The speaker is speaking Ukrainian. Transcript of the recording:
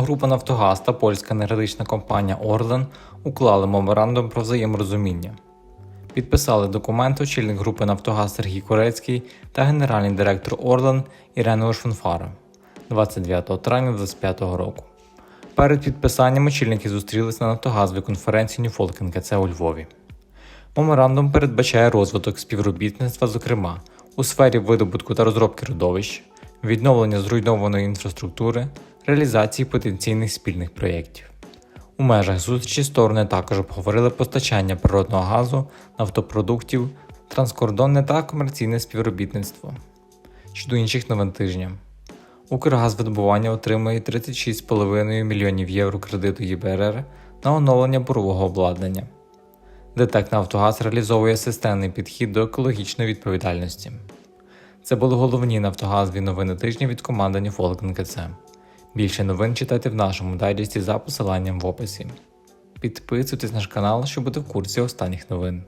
Група Нафтогаз та польська енергетична компанія Орлен уклали меморандум про взаєморозуміння. Підписали документ очільник групи Нафтогаз Сергій Корецький та генеральний директор Орлен Ірена Ошфунфара 29 травня 2025 року. Перед підписанням очільники зустрілися на нафтогазовій конференції Ньюфолк НКЦ у Львові. Меморандум передбачає розвиток співробітництва, зокрема у сфері видобутку та розробки родовищ, відновлення зруйнованої інфраструктури, реалізації потенційних спільних проєктів. У межах зустрічі сторони також обговорили постачання природного газу, нафтопродуктів, транскордонне та комерційне співробітництво. Щодо інших новин тижня. Укргазвидобування отримує 36,5 мільйонів євро кредиту ЄБРР на оновлення бурового обладнання. ДТЕК Нафтогаз реалізовує системний підхід до екологічної відповідальності. Це були головні нафтогазові новини тижня від команди Ньюфолк НКЦ. Більше новин читайте в нашому дайджесті за посиланням в описі. Підписуйтесь на наш канал, щоб бути в курсі останніх новин.